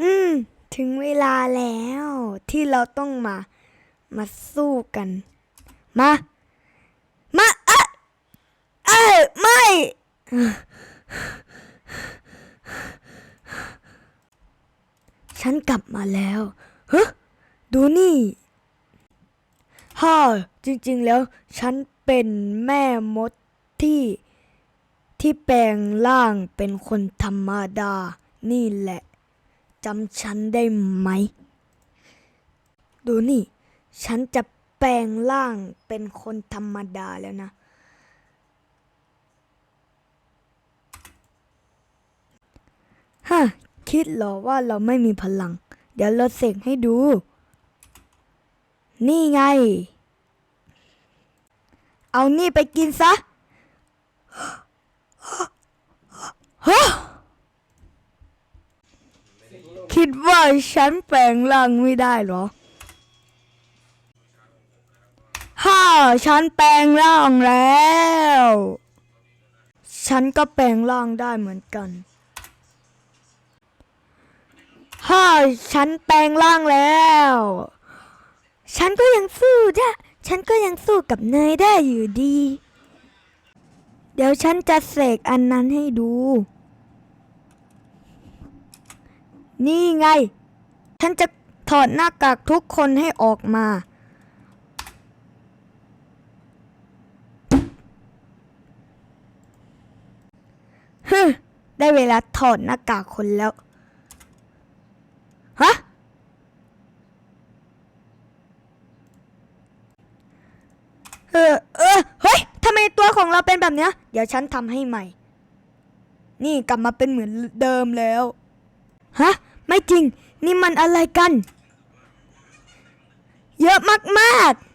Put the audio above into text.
อืม ถึงเวลาแล้วที่เราต้องมา มาสู้กัน มา มาเอะเอ้ยไม่ ฉันกลับมาแล้วฮะดูนี่ฮ่าจริงๆ แล้ว ฉันเป็นแม่มดที่ที่แปลงร่างเป็นคนธรรมดา นี่แหละ จำฉันได้ไหม ดูนี่ ฉันจะแปลงร่างเป็นคนธรรมดาแล้วนะ ฮะ คิดหรอว่าเราไม่มีพลัง เดี๋ยวเราเสกให้ดู นี่ไง เอานี่ไปกินซะ ฮะ คิดว่าฉันแปลงร่างไม่ได้เหรอ ฮ่า ฉันแปลงร่างแล้ว ฉันก็แปลงร่างได้เหมือนกัน ฮ่า ฉันแปลงร่างแล้ว ฉันก็ยังสู้ได้ ฉันก็ยังสู้กับเนยได้อยู่ดี เดี๋ยวฉันจะเสกอันนั้นให้ดู นี่ไง ฉันจะถอดหน้ากากทุกคนให้ออกมา ฮึได้เวลาถอดหน้ากากคนแล้ว ฮะ เออ เออ เฮ้ย ทำไมตัวของเราเป็นแบบเนี้ย เดี๋ยวฉันทำให้ใหม่ นี่กลับมาเป็นเหมือนเดิมแล้ว ฮะ ไม่จริง นี่มันอะไรกัน เยอะมากๆ